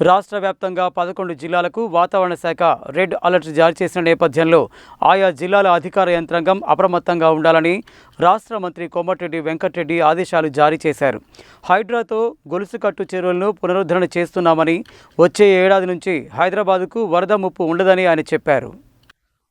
రాష్ట్ర వ్యాప్తంగా పదకొండు జిల్లాలకు వాతావరణ శాఖ రెడ్ అలర్ట్ జారీ చేసిన నేపథ్యంలో ఆయా జిల్లాల అధికార యంత్రాంగం అప్రమత్తంగా ఉండాలని రాష్ట్ర మంత్రి కోమటిరెడ్డి వెంకటరెడ్డి ఆదేశాలు జారీ చేశారు. హైడ్రాతో గొలుసుకట్టు చెరువులను పునరుద్ధరణ చేస్తున్నామని వచ్చే ఏడాది నుంచి హైదరాబాదుకు వరద ముప్పు ఉండదని ఆయన చెప్పారు.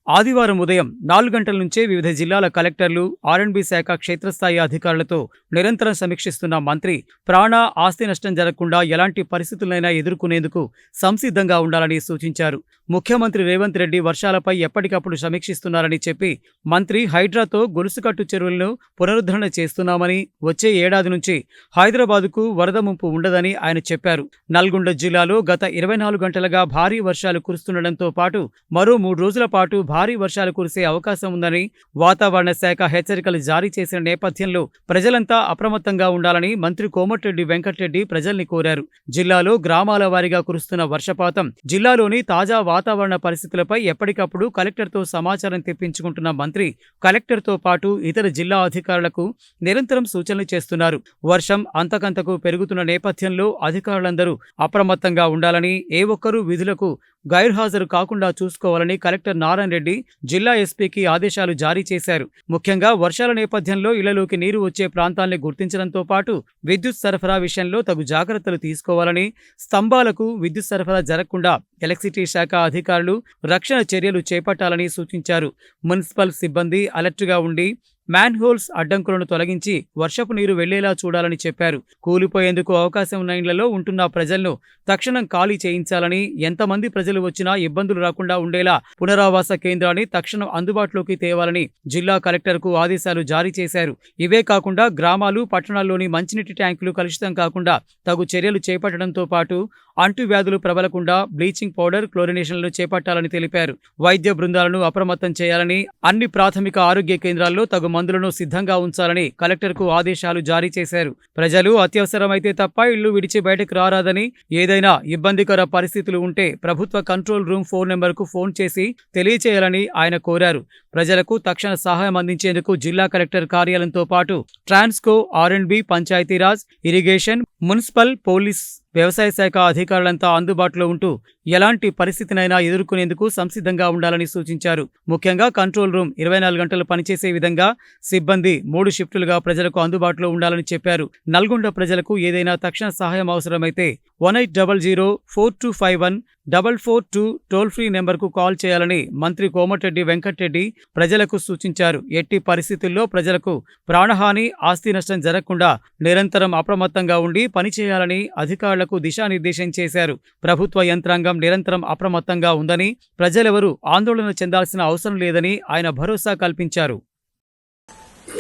ఆదివారం ఉదయం నాలుగు గంటల నుంచే వివిధ జిల్లాల కలెక్టర్లు ఆర్ఎండ్బి శాఖ క్షేత్రస్థాయి అధికారులతో నిరంతరం సమీక్షిస్తున్న మంత్రి ప్రాణ ఆస్తి నష్టం జరగకుండా ఎలాంటి పరిస్థితులైనా ఎదుర్కొనేందుకు సంసిద్ధంగా ఉండాలని సూచించారు. ముఖ్యమంత్రి రేవంత్ రెడ్డి వర్షాలపై ఎప్పటికప్పుడు సమీక్షిస్తున్నారని చెప్పి మంత్రి హైడ్రాతో గొలుసుకట్టు చెరువులను పునరుద్ధరణ చేస్తున్నామని వచ్చే ఏడాది నుంచి హైదరాబాదుకు వరద ముంపు ఉండదని ఆయన చెప్పారు. నల్గొండ జిల్లాలో గత ఇరవై నాలుగు గంటలుగా భారీ వర్షాలు కురుస్తుండటంతో పాటు మరో మూడు రోజుల పాటు భారీ వర్షాలు కురిసే అవకాశం ఉందని వాతావరణ శాఖ హెచ్చరికలు జారీ చేసిన నేపథ్యంలో ప్రజలంతా అప్రమత్తంగా ఉండాలని మంత్రి కోమటిరెడ్డి వెంకటరెడ్డి ప్రజల్ని కోరారు. జిల్లాలో గ్రామాల వారీగా కురుస్తున్న వర్షపాతం జిల్లాలోని తాజా వాతావరణ పరిస్థితులపై ఎప్పటికప్పుడు కలెక్టర్తో సమాచారం తెప్పించుకుంటున్న మంత్రి కలెక్టర్తో పాటు ఇతర జిల్లా అధికారులకు నిరంతరం సూచనలు చేస్తున్నారు. వర్షం అంతకంతకు పెరుగుతున్న నేపథ్యంలో అధికారులందరూ అప్రమత్తంగా ఉండాలని ఏ ఒక్కరూ విధులకు గైర్హాజరు కాకుండా చూసుకోవాలని కలెక్టర్ నారాయణ రెడ్డి జిల్లా ఎస్పీకి ఆదేశాలు జారీ చేశారు. ముఖ్యంగా వర్షాల నేపథ్యంలో ఇళ్ళలోకి నీరు వచ్చే ప్రాంతాల్ని గుర్తించడంతో పాటు విద్యుత్ సరఫరా విషయంలో తగు జాగ్రత్తలు తీసుకోవాలని స్తంభాలకు విద్యుత్ సరఫరా జరగకుండా ఎలక్ట్రిసిటీ శాఖ అధికారులు రక్షణ చర్యలు చేపట్టాలని సూచించారు. మున్సిపల్ సిబ్బంది అలర్ట్గా ఉండి మ్యాన్ హోల్స్ అడ్డంకులను తొలగించి వర్షపు నీరు వెళ్ళేలా చూడాలని చెప్పారు. కూలిపోయేందుకు అవకాశం ఉన్న ఇండ్లలో ఉంటున్న ప్రజలను తక్షణం ఖాళీ చేయించాలని ఎంతమంది ప్రజలు వచ్చినా ఇబ్బందులు రాకుండా ఉండేలా పునరావాస కేంద్రాన్ని తక్షణం అందుబాటులోకి తేవాలని జిల్లా కలెక్టర్కు ఆదేశాలు జారీ చేశారు. ఇవే కాకుండా గ్రామాలు పట్టణాల్లోని మంచినీటి ట్యాంకులు కలుషితం కాకుండా తగు చర్యలు చేపట్టడంతో పాటు అంటువ్యాధులు ప్రబలకుండా బ్లీచింగ్ పౌడర్ క్లోరినేషన్లు చేపట్టాలని తెలిపారు. వైద్య బృందాలను అప్రమత్తం చేయాలని అన్ని ప్రాథమిక ఆరోగ్య కేంద్రాల్లో తగు మందులను సిద్ధంగా ఉంచాలని కలెక్టర్కు ఆదేశాలు జారీ చేశారు. ప్రజలు అత్యవసరమైతే తప్ప ఇళ్ళు విడిచి బయటకు రారాదని ఏదైనా ఇబ్బందికర పరిస్థితులు ఉంటే ప్రభుత్వ కంట్రోల్ రూమ్ ఫోన్ నెంబర్కు ఫోన్ చేసి తెలియచేయాలని ఆయన కోరారు. ప్రజలకు తక్షణ సహాయం అందించేందుకు జిల్లా కలెక్టర్ కార్యాలయంతో పాటు Transco R and B Panchayatiraj irrigation municipal police వ్యవసాయ శాఖ అధికారులంతా అందుబాటులో ఉంటూ ఎలాంటి పరిస్థితినైనా ఎదుర్కొనేందుకు సంసిద్ధంగా ఉండాలని సూచించారు. ముఖ్యంగా కంట్రోల్ రూమ్ ఇరవై నాలుగు గంటలు పనిచేసే విధంగా సిబ్బంది మూడు షిఫ్టులుగా ప్రజలకు అందుబాటులో ఉండాలని చెప్పారు. నల్గొండ ప్రజలకు ఏదైనా తక్షణ సహాయం అవసరమైతే one eight double zero four two five one double four two toll free నెంబర్కు కాల్ చేయాలని మంత్రి కోమటిరెడ్డి వెంకటరెడ్డి ప్రజలకు సూచించారు. ఎట్టి పరిస్థితుల్లో ప్రజలకు ప్రాణహాని ఆస్తి నష్టం జరగకుండా నిరంతరం అప్రమత్తంగా ఉండి పనిచేయాలని అధికారులకు దిశానిర్దేశం చేశారు. ప్రభుత్వ యంత్రాంగం నిరంతరం అప్రమత్తంగా ఉందని ప్రజలెవరూ ఆందోళన చెందాల్సిన అవసరం లేదని ఆయన భరోసా కల్పించారు.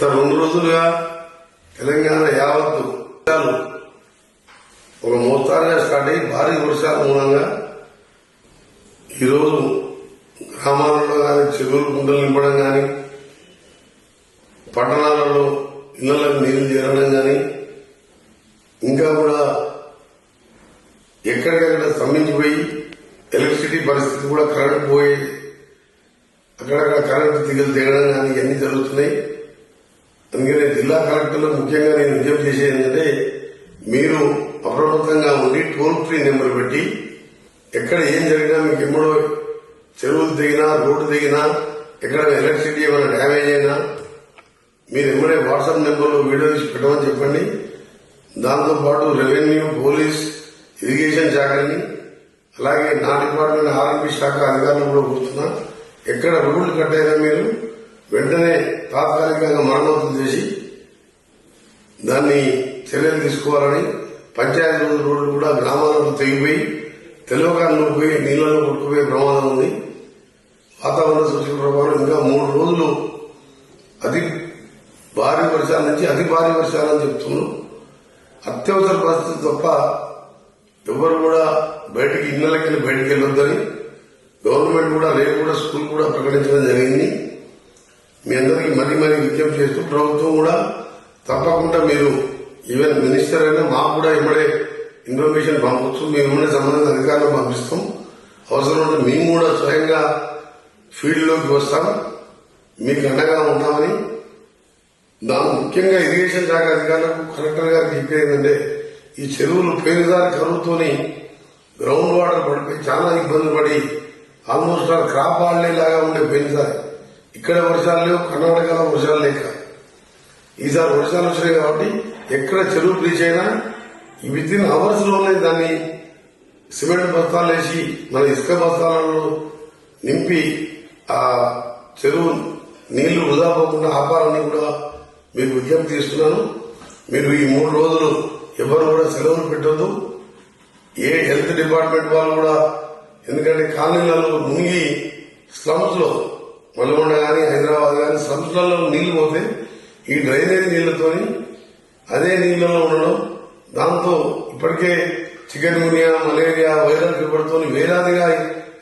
రెండు రోజులుగా తెలంగాణ యావత్తు ఒక స్టార్ట్ అయ్యి భారీ వర్షాల మూలంగా ఈరోజు గ్రామాలలో కానీ చెరువులు నింపడం కానీ పట్టణాలలో ఇళ్ళకు నీళ్ళు చేరడం కానీ ఇంకా కూడా ఎక్కడికక్కడ స్తంభించిపోయి ఎలక్ట్రిసిటీ పరిస్థితి కూడా కరెంట్ పోయి అక్కడక్కడ కరెంటు తీగలు దిగడం కానీ ఇవన్నీ జరుగుతున్నాయి. అందుకనే జిల్లా కలెక్టర్లు ముఖ్యంగా నేను విజ్ఞప్తి చేసేది ఏంటంటే మీరు అప్రమత్తంగా ఉండి టోల్ ఫ్రీ నెంబర్ పెట్టి ఎక్కడ ఏం జరిగినా మీకు ఎమ్మడో చెరువులు దిగినా రోడ్డు దిగినా ఎక్కడ ఎలక్ట్రిసిటీ ఏమైనా డ్యామేజ్ అయినా మీరు ఎమ్మడే వాట్సాప్ నెంబర్లో వీడియో తీసి పెట్టమని చెప్పండి. దాంతోపాటు రెవెన్యూ పోలీస్ ఇరిగేషన్ శాఖని అలాగే నా డిపార్ట్మెంట్ ఆర్ఎంపీ శాఖ అధికారులు కూడా కూర్చున్నా ఎక్కడ రోడ్లు కట్టైనా మీరు వెంటనే తాత్కాలికంగా మరమ్మతులు చేసి దాన్ని చర్యలు తీసుకోవాలని పంచాయతీ రోడ్లు కూడా గ్రామాలకు తెగిపోయి తెలివకాలను పోయి నీళ్ళలో కొట్టుకుపోయే ప్రమాదం ఉంది. వాతావరణ సూచన ప్రకారం ఇంకా మూడు రోజులు అతి భారీ వర్షాల నుంచి అతి భారీ వర్షాలని చెప్తున్నాం అత్యవసర పరిస్థితి తప్ప ఎవరు కూడా బయటికి ఇళ్ళకి బయటికి వెళ్ళొద్దని గవర్నమెంట్ కూడా రేపు కూడా స్కూల్ కూడా ప్రకటించడం జరిగింది. మీ అందరికీ మరీ మరీ విజ్ఞప్తి చేస్తూ ప్రభుత్వం కూడా తప్పకుండా మీరు ఈవెన్ మినిస్టర్ అయినా మాకు కూడా ఇమ్మడే ఇన్ఫర్మేషన్ పంపొచ్చు మేము ఇమ్మడే సంబంధిత అధికారులు పంపిస్తాం. అవసరం ఉంటే మేము కూడా స్వయంగా ఫీల్డ్లోకి వస్తాం. మీకు అండగా ఉంటామని. దాని ముఖ్యంగా ఇరిగేషన్ శాఖ అధికారులకు కలెక్టర్ గారికి ఏంటంటే ఈ చెరువులు పేరుదారి కరువుతోని గ్రౌండ్ వాటర్ పడిపోయి చాలా ఇబ్బంది పడి ఆల్మోస్ట్ ఆల్ క్రాప్ ఆడలేలాగా ఉండే పోయినసారి. ఇక్కడ వర్షాలు లేవు కర్ణాటకలో వర్షాలు లేక. ఈసారి వర్షాలు వచ్చినాయి కాబట్టి ఎక్కడ చెరువు బ్రీచ్ అయినా విత్ ఇన్ అవర్స్లోనే దాన్ని సిమెంట్ బస్తాలు వేసి మన ఇసుక బస్తాలలో నింపి ఆ చెరువు నీళ్ళు వృధా పోకుండా ఆపాలని కూడా మీకు విజ్ఞప్తి ఇస్తున్నాను మీరు ఈ మూడు రోజులు ఎవరు కూడా సెలవులు పెట్టొద్దు. ఏ హెల్త్ డిపార్ట్మెంట్ వాళ్ళు కూడా ఎందుకంటే కాలనీలలో మునిగి స్లమ్స్లో మల్లగొండ కానీ హైదరాబాద్ కానీ స్లమ్స్లలో నీళ్ళు పోతే ఈ డ్రైనేజ్ నీళ్ళతోని అదే నీళ్ళలో ఉండడం దాంతో ఇప్పటికే చికెన్ గునియా మలేరియా వైరల్ ఫీవర్తో వేలాదిగా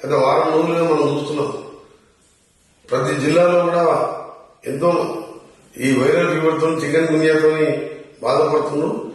గత వారం రోజులుగా మనం చూస్తున్నాం. ప్రతి జిల్లాలో కూడా ఎంతో ఈ వైరల్ ఫీవర్తో చికెన్ గునియాతో బాధపడుతున్నాం